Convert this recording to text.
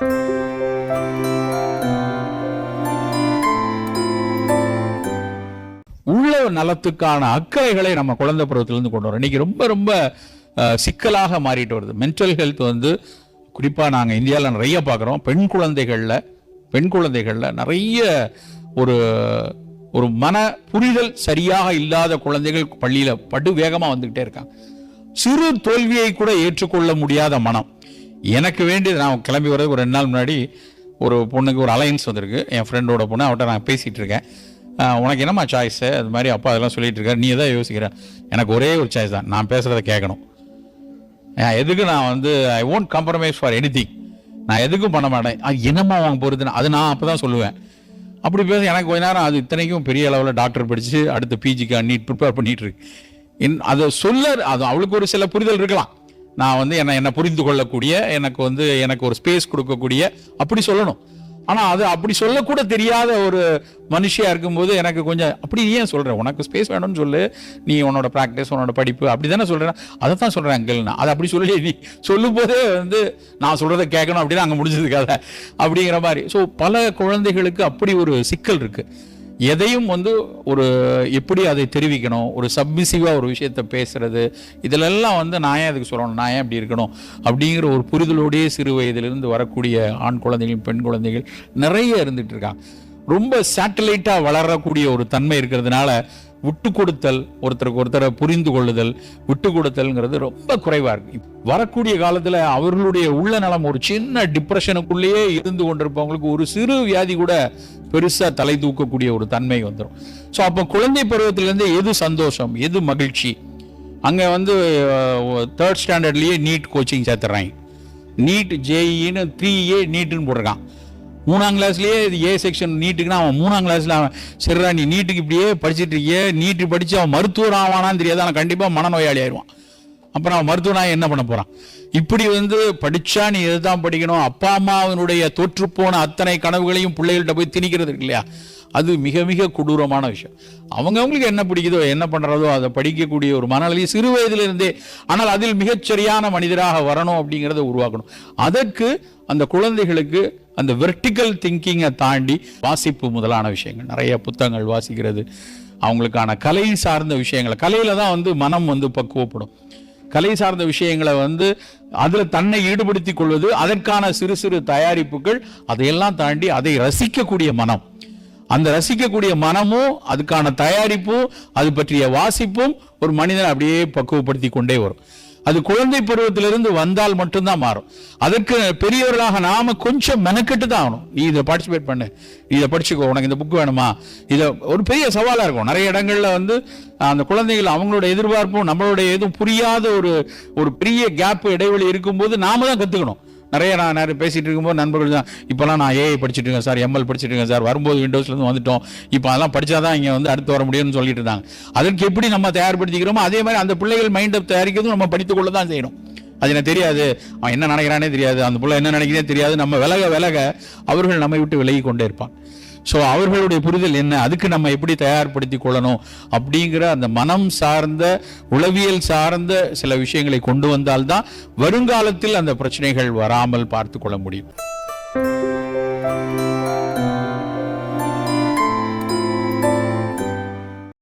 உள்ள நலத்துக்கான அக்கறைகளை நம்ம குழந்தை பருவத்திலிருந்து கொண்டு வரோம். இன்னைக்கு ரொம்ப ரொம்ப சிக்கலாக மாறிட்டு வருது. மென்டல் ஹெல்த் வந்து குறிப்பாக நாங்கள் இந்தியாவில் நிறைய பார்க்குறோம். பெண் குழந்தைகளில் பெண் குழந்தைகளில் நிறைய ஒரு ஒரு மன புரிதல் சரியாக இல்லாத குழந்தைகள் பள்ளியில் படு வேகமாக வந்துக்கிட்டே இருக்காங்க. சிறு தோல்வியை கூட ஏற்றுக்கொள்ள முடியாத மனம். எனக்கு வேண்டியது நான் கிளம்பி வரதுக்கு ஒரு ரெண்டு நாள் முன்னாடி ஒரு பொண்ணுக்கு ஒரு அலையன்ஸ் வந்திருக்கு. என் ஃப்ரெண்டோட பொண்ணு அவட்ட நான் பேசிகிட்டு இருக்கேன். உனக்கு என்னம்மா சாய்ஸு அது மாதிரி அப்பா அதெல்லாம் சொல்லிகிட்டு இருக்காரு. நீ எதாவது யோசிக்கிற. எனக்கு ஒரே ஒரு சாய்ஸ் தான். நான் பேசுகிறத கேட்கணும். எதுக்கு நான் வந்து I won't compromise for any நான் எதுக்கும் பண்ண மாட்டேன். அது என்னம்மா வாங்க போகிறதுன்னு அது நான் அப்போ தான் சொல்லுவேன். அப்படி பேச எனக்கு கொஞ்ச நேரம் அது இத்தனைக்கும் பெரிய அளவில் டாக்டர் படித்து அடுத்து பிஜிக்கு நீட் ப்ரிப்பேர் பண்ணிகிட்டு இருக்கு. இன் அதை சொல்ல அது அவளுக்கு ஒரு சில புரிதல் இருக்கலாம். நான் வந்து என்ன என்ன புரிந்து கொள்ளக்கூடிய எனக்கு வந்து எனக்கு ஒரு ஸ்பேஸ் கொடுக்கக்கூடிய அப்படி சொல்லணும். ஆனால் அது அப்படி சொல்லக்கூட தெரியாத ஒரு மனுஷியாக இருக்கும்போது எனக்கு கொஞ்சம் அப்படி ஏன் சொல்கிறேன் உனக்கு ஸ்பேஸ் வேணும்னு சொல்லு. நீ உன்னோட ப்ராக்டிஸ் உன்னோட படிப்பு அப்படி தானே சொல்கிறேன் அதை தான் சொல்கிறேன் அங்கிள் நான் அதை அப்படி சொல்லி நீ சொல்லும்போதே வந்து நான் சொல்கிறத கேட்கணும் அப்படின்னு அங்கே முடிஞ்சது கதை அப்படிங்கிற மாதிரி. ஸோ பல குழந்தைகளுக்கு அப்படி ஒரு சிக்கல் இருக்குது எதையும் வந்து ஒரு எப்படி அதை தெரிவிக்கணும்? ஒரு சப்மிசிவாக ஒரு விஷயத்த பேசுறது இதிலெல்லாம் வந்து நான் ஏன் அதுக்கு சொல்லணும்? நான் ஏன் இப்படி இருக்கணும்? அப்படிங்கிற ஒரு புரிதலோடையே சிறு வயதிலிருந்து வரக்கூடிய ஆண் குழந்தைகள் பெண் குழந்தைகள் நிறைய இருந்துட்டு இருக்காங்க. ரொம்ப சேட்டலைட்டாக வளரக்கூடிய ஒரு தன்மை இருக்கிறதுனால விட்டு கொடுத்தல் ஒருத்தருக்கு ஒருத்தரை புரிந்து கொள்ளுதல் விட்டு கொடுத்தல்ங்கிறது ரொம்ப குறைவா இருக்கு. வரக்கூடிய காலத்துல அவர்களுடைய உள்ள நலம் ஒரு சின்ன டிப்ரெஷனுக்குள்ளேயே இருந்து கொண்டிருப்பவங்களுக்கு ஒரு சிறு வியாதி கூட பெருசா தலை தூக்கக்கூடிய ஒரு தன்மை வந்துடும் ஸோ அப்போ குழந்தை பருவத்திலேருந்து எது சந்தோஷம் எது மகிழ்ச்சி? அங்கே வந்து தேர்ட் ஸ்டாண்டர்ட்லேயே நீட் கோச்சிங் சேர்த்துறாங்க. நீட் ஜேஇன்னு த்ரீ ஏ நீட்டுன்னு போட்டிருக்கான். மூணாம் கிளாஸ்லயே இது ஏ செக்ஷன் நீட்டுக்குன்னா அவன் மூணாம் கிளாஸ்ல அவன் சரிடா நீ நீட்டுக்கு இப்படியே படிச்சிட்டு இருக்கியே. நீட்டு படிச்சு அவன் மருத்துவர் ஆவானான்னு தெரியாது. ஆனால் கண்டிப்பா மனநோயாளி ஆயிடுவான். அப்புறம் அவன் மருத்துவனா என்ன பண்ண போறான்? இப்படி வந்து படிச்சா நீ எதுதான் படிக்கணும்? அப்பா அம்மாவினுடைய தோற்றுப்போன அத்தனை கனவுகளையும் பிள்ளைகள்கிட்ட போய் திணிக்கிறது இருக்கு இல்லையா? அது மிக மிக கொடூரமான விஷயம். அவங்கவுங்களுக்கு என்ன பிடிக்குதோ என்ன பண்ணுறதோ அதை படிக்கக்கூடிய ஒரு மனநிலை சிறு வயதிலிருந்தே ஆனால் அதில் மிகச்சரியான மனிதராக வரணும் அப்படிங்கிறத உருவாக்கணும். அதற்கு அந்த குழந்தைகளுக்கு அந்த வெர்டிக்கல் திங்கிங்கை தாண்டி வாசிப்பு முதலான விஷயங்கள். நிறைய புத்தகங்கள் வாசிக்கிறது. அவங்களுக்கான கலை சார்ந்த விஷயங்களை கலையில் தான் வந்து மனம் வந்து பக்குவப்படும் கலை சார்ந்த விஷயங்களை வந்து அதில் தன்னை ஈடுபடுத்தி கொள்வது அதற்கான சிறு சிறு தயாரிப்புகள் அதையெல்லாம் தாண்டி அதை ரசிக்கக்கூடிய மனம். அந்த ரசிக்கக்கூடிய மனமும் அதுக்கான தயாரிப்பும் அது பற்றிய வாசிப்பும் ஒரு மனிதன் அப்படியே பக்குவப்படுத்தி கொண்டே வரும். அது குழந்தை பருவத்திலிருந்து வந்தால் மட்டும்தான் மாறும். அதற்கு பெரியவர்களாக நாம கொஞ்சம் மெனக்கெட்டு தான் ஆகணும். நீ இதை பார்ட்டிசிபேட் பண்ணு. இதை படிச்சுக்கோ. உனக்கு இந்த புக் வேணுமா? இதை ஒரு பெரிய சவாலாக இருக்கும். நிறைய இடங்களில் வந்து அந்த குழந்தைகள் அவங்களோட எதிர்பார்ப்பும் நம்மளுடைய எதுவும் புரியாத ஒரு ஒரு பெரிய கேப் இடைவெளி இருக்கும்போது நாம தான் கற்றுக்கணும் நிறைய நான் நிறைய பேசிகிட்டு இருக்கும்போது நண்பர்கள் தான் இப்போலாம் நான் ஏஐ படிச்சுட்டு இருக்கேன் சார் எம்எல் படிச்சுட்டு இருக்கேன் சார் வரும்போது விண்டோஸ்லேருந்து வந்துட்டோம். இப்போ அதெல்லாம் படிச்சாதான் இங்கே வந்து அடுத்து வர முடியும்னு சொல்லிட்டு இருந்தாங்க. அதற்கு எப்படி நம்ம தயார்படுத்திக்கிறோமோ அதே மாதிரி அந்த பிள்ளைகள் மைண்டை தயாரிக்கிறதும் நம்ம படித்துக்கொள்ள தான் செய்யணும். அது எனக்கு தெரியாது. அவன் என்ன நினைக்கிறானே தெரியாது. அந்த பிள்ளை என்ன நினைக்கிறதே தெரியாது. நம்ம விலக விலக அவர்கள் நம்மை விட்டு விலகி கொண்டே இருப்பான். ஸோ அவர்களுடைய புரிதல் என்ன? அதுக்கு நம்ம எப்படி தயார்படுத்தி கொள்ளணும்? அப்படிங்கிற அந்த மனம் சார்ந்த உளவியல் சார்ந்த சில விஷயங்களை கொண்டு வந்தால்தான் வருங்காலத்தில் அந்த பிரச்சனைகள் வராமல் பார்த்து கொள்ள முடியும்.